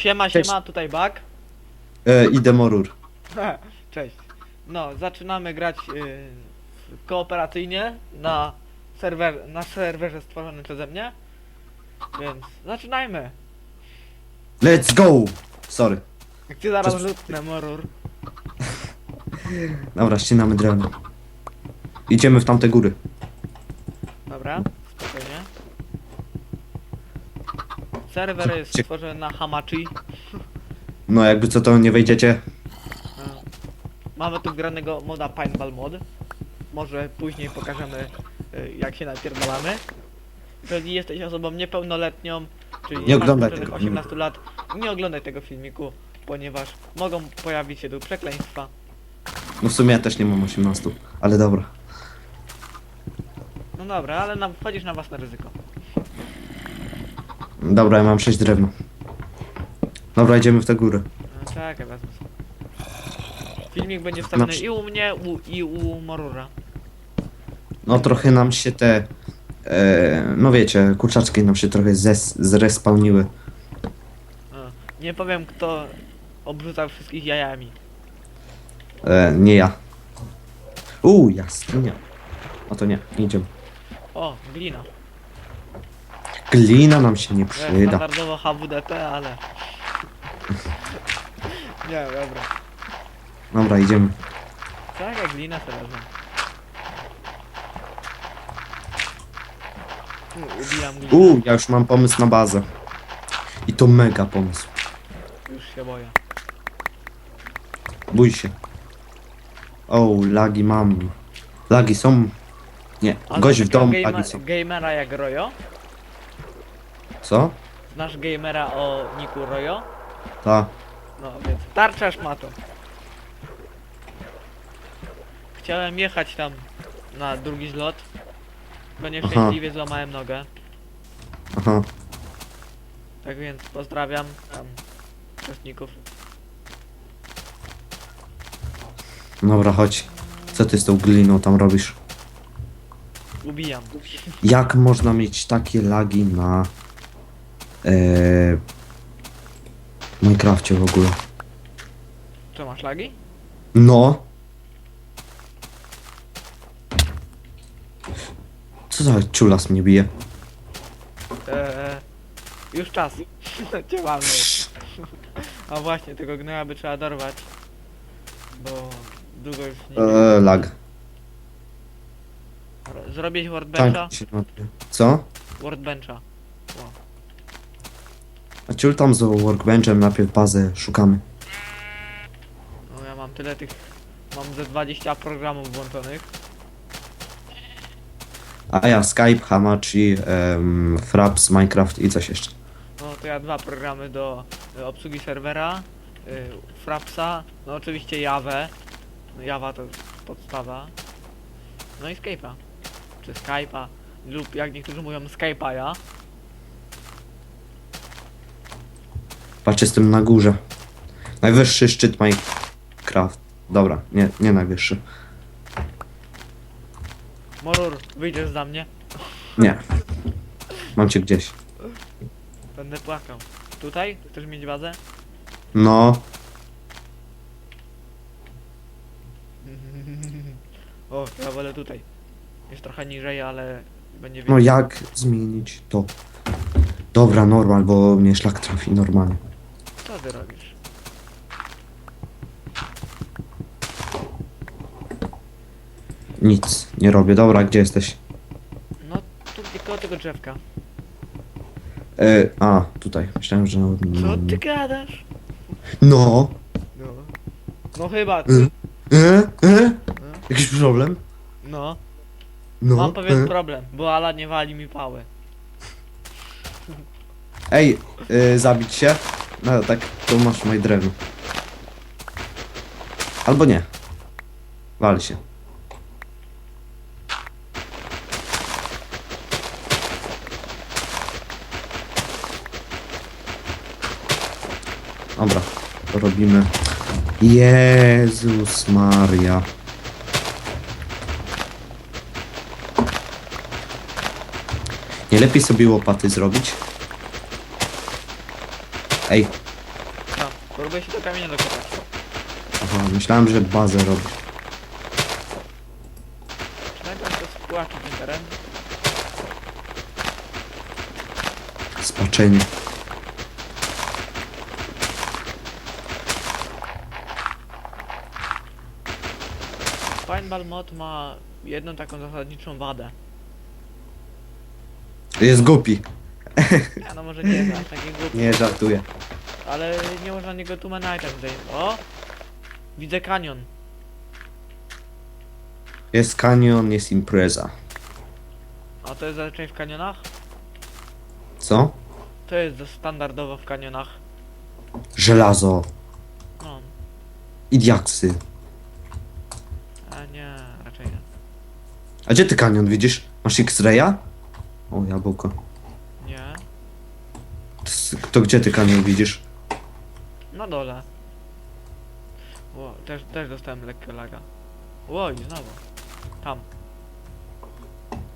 Siema, Cześć. siema, tutaj Bak. E, idę Morur. Cześć. No, zaczynamy grać y, kooperacyjnie na, serwer, na serwerze stworzonym przeze mnie. Więc zaczynajmy. Let's go! Sorry. Jak cię zaraz Cześć. lutnę, morur. Dobra, ścinamy drewno. Idziemy w tamte góry. Dobra, spokojnie. Serwer jest Cie- stworzony na Hamachi. No jakby co to nie wejdziecie. No. Mamy tu wgranego moda Pineball Mod. Może później pokażemy y, jak się napierdalamy. Jeżeli jesteś osobą niepełnoletnią, czyli Nie nie masz oglądaj ukończonych tego 18 lat, nie oglądaj tego filmiku, ponieważ mogą pojawić się tu przekleństwa. No w sumie ja też nie mam 18, ale dobra. No dobra, ale na, wchodzisz na własne ryzyko. Dobra, ja mam 6 drewna. Dobra, idziemy w te góry. No, czekaj, wezmę sobie. Filmik będzie wstawiony przy- i u mnie, u, i u Morura. No trochę nam się te... E, no wiecie, kurczaczki nam się trochę zes, zrespawniły. No. Nie powiem kto obrzucał wszystkich jajami. E, nie ja. Uuu, jaskinia. O to nie, nie idziemy. O, glina. Glina nam się nie jak przyda. standardowo HWDP, ale... nie, dobra. Dobra, idziemy. Czekaj, glina sobie wezmę. U, Ubijam glinę. Uuu, ja już mam pomysł na bazę. I to mega pomysł. Już się boję. Bój się. O, lagi mam. Lagi są. Nie, gość w domu, lagi są. Gamera jak Rojo? Co? Znasz gamera o niku Rojo? Ta. No więc tarczasz ma to. Chciałem jechać tam na drugi zlot. Bo nieszczęśliwie złamałem nogę. Aha. Tak więc pozdrawiam tam uczestników. Dobra, chodź. Co ty z tą gliną tam robisz? Ubijam. Jak można mieć takie lagi na... E, Minecrafcie w ogóle? Co masz lagi? No. Co za ciulas mnie bije? Eee, już czas. Walnął. A właśnie, tego gnoja by trzeba dorwać. Bo długo już nie E, lag. Zrobić workbencha? Tak się. Co? Workbencha. O. A ciul tam z workbenchem najpierw bazę szukamy. No ja mam tyle tych... Mam ze 20 programów włączonych. A ja Skype, Hamachi, em, Fraps, Minecraft i coś jeszcze. No to ja dwa programy do y, obsługi serwera. Y, Frapsa, no oczywiście Jawę. No Java to podstawa. No i Skype'a. Czy Skype'a. Lub jak niektórzy mówią Skype'a ja. Patrz, jestem na górze. Najwyższy szczyt Minecraft. Dobra, nie, nie najwyższy. Morur, wyjdziesz za mnie? Nie. Mam cię gdzieś. Będę płakał. Tutaj? Chcesz mieć bazę? No, o, ja wolę tutaj. Jest trochę niżej, ale będzie no więcej. jak zmienić to? Dobra, normal, bo mnie szlak trafi normalnie. Co ty robisz? Nic, nie robię. Dobra, gdzie jesteś? No, tu koło tego drzewka. E, a, tutaj. Myślałem, że... Co ty gadasz? No. No. No chyba. E, e, e? Jakiś problem? No. No. Mam pewien e. problem, bo Ala nie wali mi pały. Ej, y, zabić się? No tak, to masz moje drewno. Albo nie. Wal się. Dobra, to robimy. Jezus Maria. Nie lepiej sobie łopaty zrobić? Ej, Próbuję się do kamienia dokopać. Aha, myślałem, że bazę robi. Czy najpierw to spłaczy ten teren? Spaczenie. Paintball mod ma jedną taką zasadniczą wadę. Jest głupi. Ja no może nie aż taki głupi, Nie żartuję. ale nie można niego tu manajtem zdejmować. O! Widzę kanion. Jest kanion, jest impreza. A to jest zazwyczaj w kanionach? Co? To jest standardowo w kanionach. Żelazo. No, I diaksy. a nie, raczej nie. A gdzie ty kanion widzisz? Masz X-raya? O, jabłko. To, gdzie ty kanion widzisz? Na dole. Ło, też, też dostałem lekkiego laga. Oj, znowu. Tam.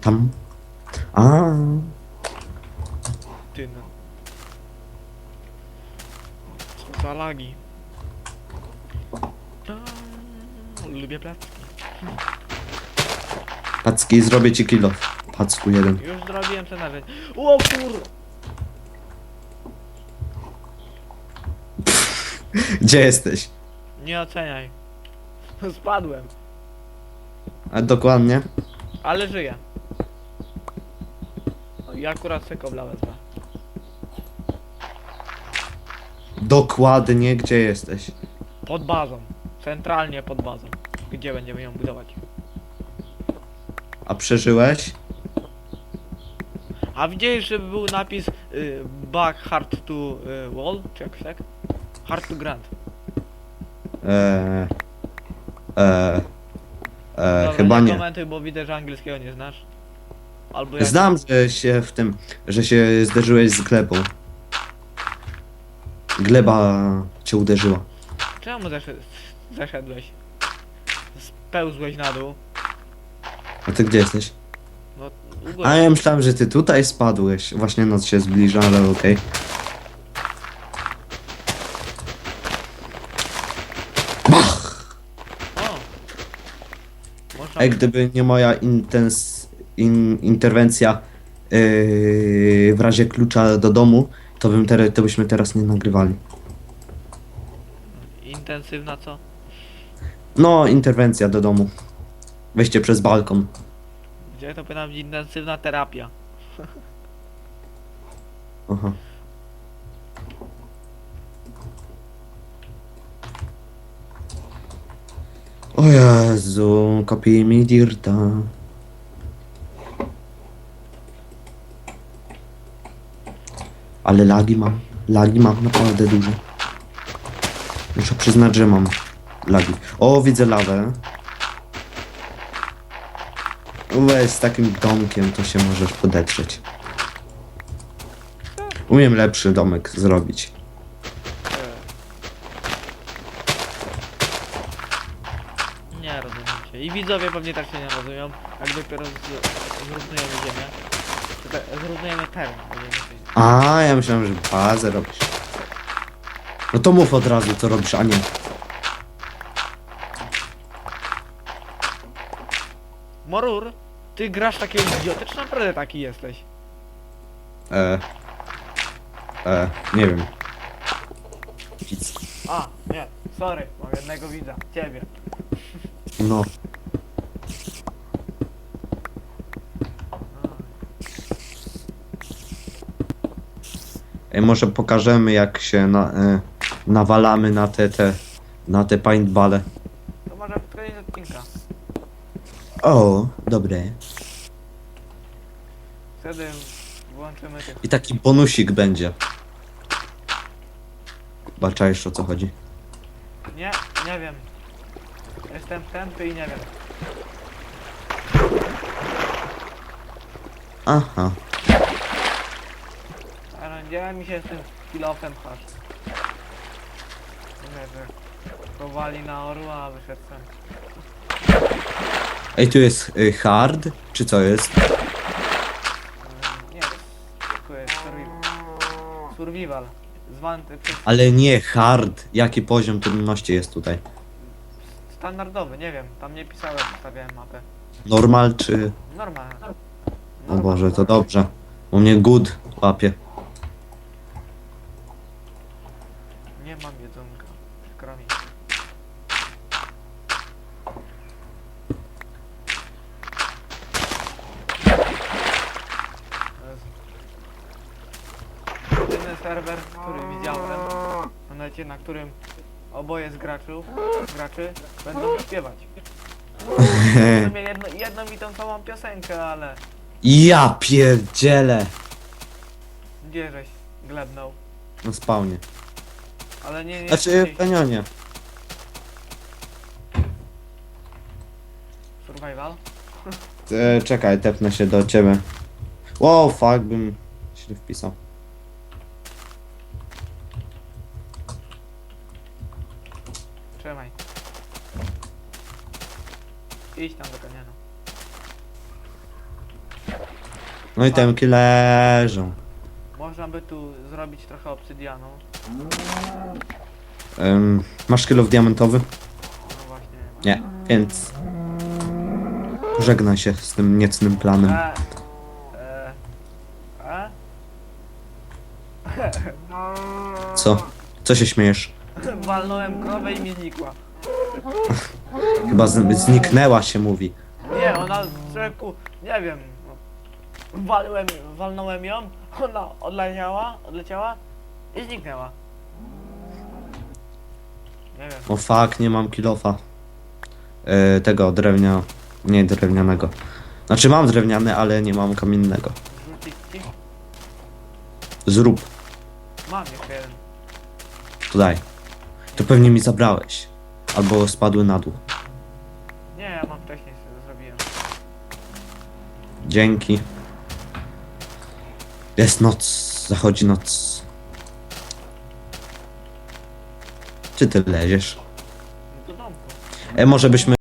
Tam. A. Ty no. Co za lagi. Lubię placki. Packi, zrobię ci kilo. Packu jeden. Już zrobiłem ten nawet. O kur... Gdzie jesteś? Nie oceniaj. Spadłem. A dokładnie? Ale żyję. O, I akurat sobie kobla wezmę. Dokładnie gdzie jesteś? Pod bazą. Centralnie pod bazą. Gdzie będziemy ją budować? A przeżyłeś? A widziałeś, żeby był napis y, back hard to y, wall? Czy jakoś tak? Hard to ground. Eee. Eee. Eee, Dobra, chyba nie. komentuj, bo widzę, że angielskiego nie znasz. Albo jak... Znam, że się w tym, że się zderzyłeś z glebą. Gleba cię uderzyła. Czemu zeszedł, zeszedłeś? Spełzłeś na dół. A ty gdzie jesteś? No. A ja myślałem, że ty tutaj spadłeś. Właśnie noc się zbliża, ale okej. O! Ej, gdyby nie moja intens, in, interwencja yy, w razie klucza do domu, to, bym ter, to byśmy teraz nie nagrywali. Intensywna co? No, interwencja do domu. Wejście przez balkon. Gdzie to powinna być intensywna terapia? Aha. O Jezu, kopij mi dirta. Ale lagi mam. Lagi mam naprawdę duże. Muszę przyznać, że mam lagi. O, widzę lawę. Weź z takim domkiem to się możesz podetrzeć. Umiem lepszy domek zrobić. Nie rozumiem się. I widzowie pewnie tak się nie rozumieją. Jak dopiero zrównujemy ziemię. Zrównujemy teren. A, ja myślałem, że bazę robisz. No to mów od razu, co robisz, a nie. Morur, ty grasz takiego idiotę, czy naprawdę taki jesteś? E. E, nie wiem. A, nie, sorry, mam jednego widza, ciebie. No. Ej, może pokażemy, jak się na, e, nawalamy na te, te, na te paintballe. To może pod koniec odcinka. O, dobre. Wtedy włączymy tych. I taki bonusik będzie. Baczajesz o co chodzi. Nie, nie wiem. Jestem tępy i nie wiem. Aha. Gdzie mi się z tym kilofem? Nie, że powali na orła, a wyszedł sam. Ej, tu jest y, hard, czy co jest? Nie, to jest survival. Survival. zwany przez Ale nie hard. Jaki poziom trudności jest tutaj? standardowy, nie wiem, tam nie pisałem, ustawiałem mapę. Normal czy... Normalne. O Boże, to dobrze. U mnie good łapie. Nie mam jedzonka. Przykro mi. Jezu. Jedyny serwer, który widziałem na necie, na którym oboje z graczów, graczy będą śpiewać. W sumie jedno, jedną i tą samą piosenkę, ale Ja pierdzielę. gdzie żeś glebnął. Na spawnie. Ale nie, nie. Znaczy nie- w kanionie. Survival? E, czekaj, tepnę się do ciebie. Wow, fuck, bym się wpisał. No i temki leżą. Można by tu zrobić trochę obsydianu. Ym, masz kilof diamentowy? No właśnie. Nie, więc... Pożegnaj się z tym niecnym planem. E, e, e? Co? Co się śmiejesz? Walnąłem krowę i mi znikła. Chyba z- zniknęła się mówi. Nie, ona z rzeku, nie wiem. Walłem, walnąłem ją, ona odleciała, odleciała i zniknęła. Nie wiem. O fuck, nie mam kilofa. E, tego drewnia... Nie drewnianego. Znaczy mam drewniane, ale nie mam kamiennego. Rzucić ci? Zrób, Mam jeszcze jeden. to daj. To pewnie mi zabrałeś. Albo spadły na dół. Nie, ja mam wcześniej sobie zrobiłem. Dzięki. Jest noc, zachodzi noc. Czy ty leziesz? E, może byśmy